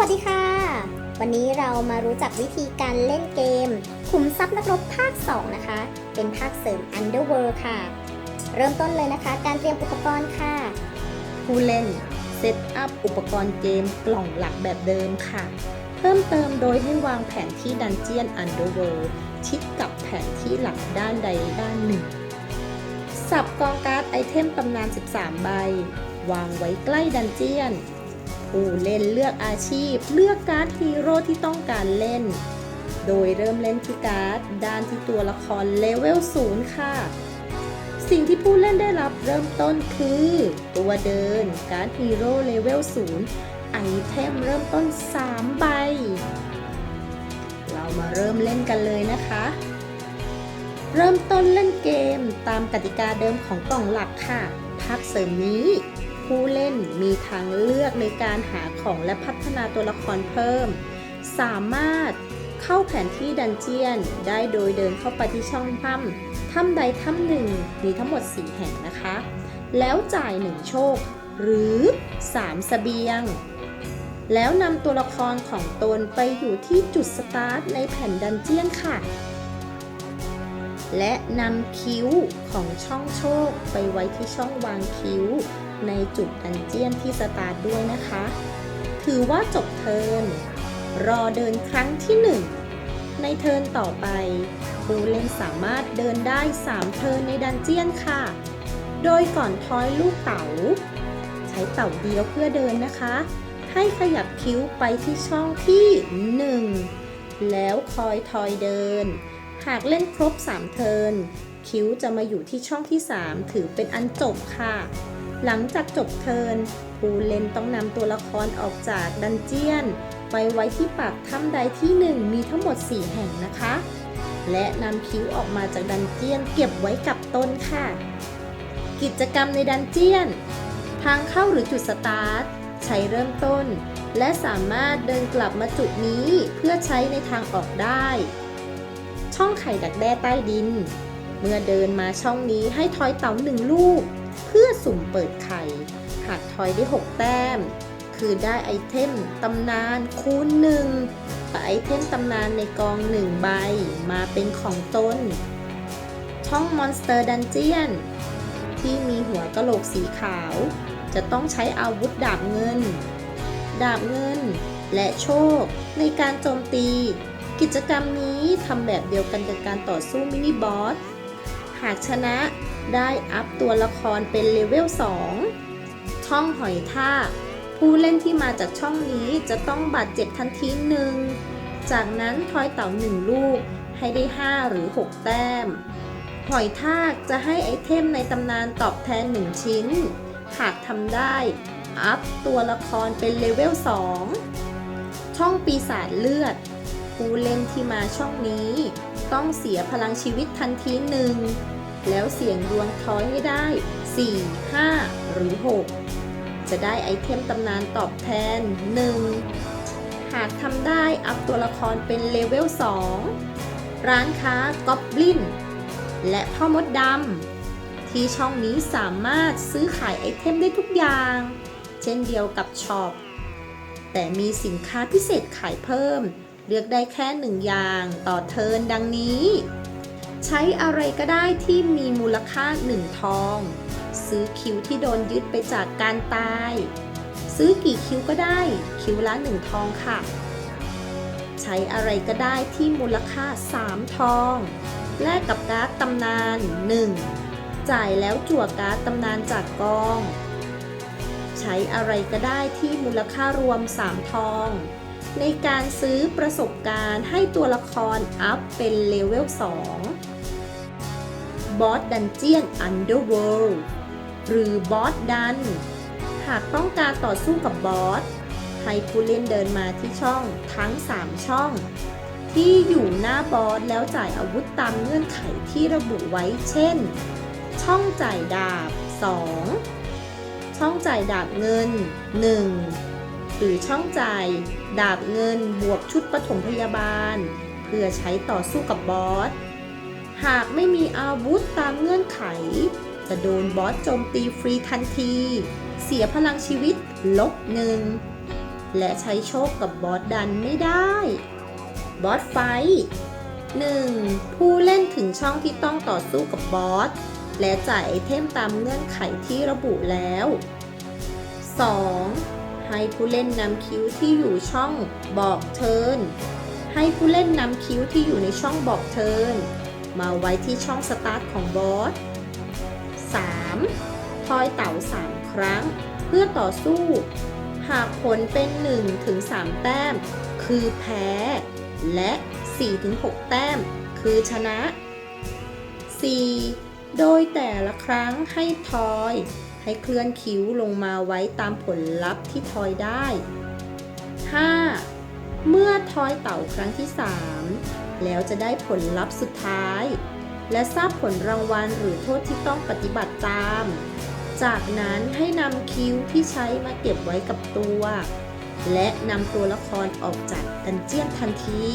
วัสดีค่ะ วันนี้เรามารู้จักวิธีการเล่นเกม ขุมทรัพย์นักรบภาค 2 นะคะ เป็นภาคเสริม Underworld ค่ะ เริ่มต้นเลยนะคะ การเตรียมอุปกรณ์ค่ะ ผู้เล่นเซตอัพอุปกรณ์เกมกล่องหลักแบบเดิมค่ะ เพิ่มเติมโดยให้วางแผนที่ดันเจียน Underworld ชิดกับแผนที่หลักด้านใดด้านหนึ่ง สับกองการ์ดไอเทมตำนาน 13 ใบ วางไว้ใกล้ดันเจียน ผู้เล่นเลือกอาชีพ เลือกการ์ดฮีโร่ที่ต้องการเล่น โดยเริ่มเล่นที่การ์ดด้านที่ตัวละครเลเวล0ค่ะ สิ่งที่ผู้เล่นได้รับเริ่มต้นคือ ตัวเดินการ์ดฮีโร่เลเวล0ไอเทมเริ่มต้น 3 ใบ เรามาเริ่มเล่นกันเลยนะคะ เริ่มต้นเล่นเกมตามกติกาเดิมของกล่องหลักค่ะภาคเสริมนี้ ผู้เล่นมีทางเลือกในการหาของและพัฒนาตัวละครเพิ่ม สามารถเข้าแผนที่ดันเจียนได้โดยเดินเข้าไปที่ช่องถ้ำถ้ำใดถ้ำหนึ่งมีทั้งหมด 4 แห่งนะคะ แล้วจ่าย 1 โชค หรือ 3 สเสบียง แล้วนำตัวละครของตนไปอยู่ที่จุดสตาร์ทในแผ่นดันเจียนค่ะ และนำคิ้วของช่องโชคไปไว้ที่ช่องวางคิ้ว ในจุดดันเจียนที่สตาร์ทด้วยนะคะ ถือว่าจบเทินรอเดินครั้งที่ 1 ในเทินต่อไปผู้เล่นสามารถเดินได้ 3 เทินในดันเจียนค่ะ โดยก่อนทอยลูกเต๋า ใช้เต่าเดียวเพื่อเดินนะคะ ให้ขยับคิ้วไปที่ช่องที่ 1 แล้วคอยทอยเดิน หากเล่นครบ 3 เทิร์นคิ้วจะมาอยู่ที่ช่องที่ 3 ถือเป็นอันจบค่ะ หลังจากจบเทิร์นผู้เล่นต้องนำตัวละครออกจากดันเจียน ไปไว้ที่ปากถ้ำใดที่ 1 มีทั้งหมด 4 แห่งนะคะ และนำคิ้วออกมาจากดันเจียนเก็บไว้กับต้นค่ะ กิจกรรมในดันเจียน ทางเข้าหรือจุดสตาร์ทใช้เริ่มต้น และสามารถเดินกลับมาจุดนี้เพื่อใช้ในทางออกได้ ช่องไข่ดักแด้ใต้ดิน เมื่อเดินมาช่องนี้ให้ทอยเต๋าหนึ่งลูก เพื่อสุ่มเปิดไข่ หากทอยได้ 6 แต้ม คือได้ไอเทมตำนานคูณหนึ่งแต่ไอเทมตำนานในกองหนึ่งใบมาเป็นของตน ช่องมอนสเตอร์ดันเจียนที่มีหัวกะโหลกสีขาว จะต้องใช้อาวุธดาบเงิน ดาบเงินและโชคในการโจมตี กิจกรรมนี้ทำแบบเดียวกันกับการต่อสู้มินิบอส หากชนะได้อัพตัวละครเป็นเลเวล 2 ช่องหอยทากผู้เล่นที่มาจากช่องนี้จะต้องบาดเจ็บทันทีหนึ่ง จากนั้นทอยเต่าหนึ่งลูกให้ได้ 5 หรือ 6 แต้ม หอยทากจะให้ไอเทมในตำนานตอบแทน 1 ชิ้น หากทำได้ อัพตัวละครเป็นเลเวล 2 ช่องปีศาจเลือด ผู้เล่นที่มาช่องนี้ ต้องเสียพลังชีวิตทันทีหนึ่งแล้วเสี่ยงดวงทอยให้ได้ 4 5 หรือ 6 จะได้ไอเทมตำนานตอบแทน 1 หากทำได้อัพตัวละครเป็นเลเวล 2 ร้านค้ากอบลิน และพ่อมดดำ ที่ช่องนี้สามารถซื้อขายไอเทมได้ทุกอย่าง เช่นเดียวกับช็อป แต่มีสินค้าพิเศษขายเพิ่ม เลือกได้แค่หนึ่งอย่างต่อเทินดังนี้ ใช้อะไรก็ได้ที่มีมูลค่าหนึ่งทอง ซื้อคิวที่โดนยึดไปจากการตาย ซื้อกี่คิวก็ได้ คิวละหนึ่งทองค่ะ ใช้อะไรก็ได้ที่มูลค่า3ทอง แลกกับการ์ดตำนาน1จ่ายแล้วจั่วการ์ดตำนานจากกอง ใช้อะไรก็ได้ที่มูลค่ารวม3ทอง ในการซื้อประสบการณ์ให้ตัวละครอัพเป็นเลเวล 2 บอสดันเจียนอันเดอร์เวิลด์หรือบอสดัน หากต้องการต่อสู้กับบอส ให้ผู้เล่นเดินมาที่ช่องทั้ง 3 ช่อง ที่อยู่หน้าบอสแล้วจ่ายอาวุธตามเงื่อนไขที่ระบุไว้เช่น ช่องจ่ายดาบ 2 ช่องจ่ายดาบเงิน 1 หรือช่องจ่าย ดาบเงินบวกชุดปฐมพยาบาล เพื่อใช้ต่อสู้กับบอส หากไม่มีอาวุธตามเงื่อนไข จะโดนบอสโจมตีฟรีทันที เสียพลังชีวิตลบหนึ่ง และใช้โชคกับบอสดันไม่ได้ บอสไฟ 1. ผู้เล่นถึงช่องที่ต้องต่อสู้กับบอส และจ่ายไอเทมตามเงื่อนไขที่ระบุแล้ว 2. ให้ผู้เล่นนำคิ้วที่อยู่ช่องบอกเทิน ให้ผู้เล่นนำคิ้วที่อยู่ในช่องบอกเทิน มาไว้ที่ช่องสตาร์ทของบอส 3. ทอยเต่า 3 ครั้ง เพื่อต่อสู้ หากผลเป็น 1 ถึง 3 แต้ม คือแพ้ และ 4 ถึง 6 แต้ม คือชนะ 4. โดยแต่ละครั้งให้ทอย ให้เคลื่อนคิ้วลงมาไว้ตามผลลัพธ์ที่ทอยได้ 5. เมื่อทอยเต่าครั้งที่ 3 แล้วจะได้ผลลัพธ์สุดท้าย และทราบผลรางวัลหรือโทษที่ต้องปฏิบัติตาม จากนั้นให้นำคิ้วที่ใช้มาเก็บไว้กับตัว และนำตัวละครออกจากดันเจียนทันที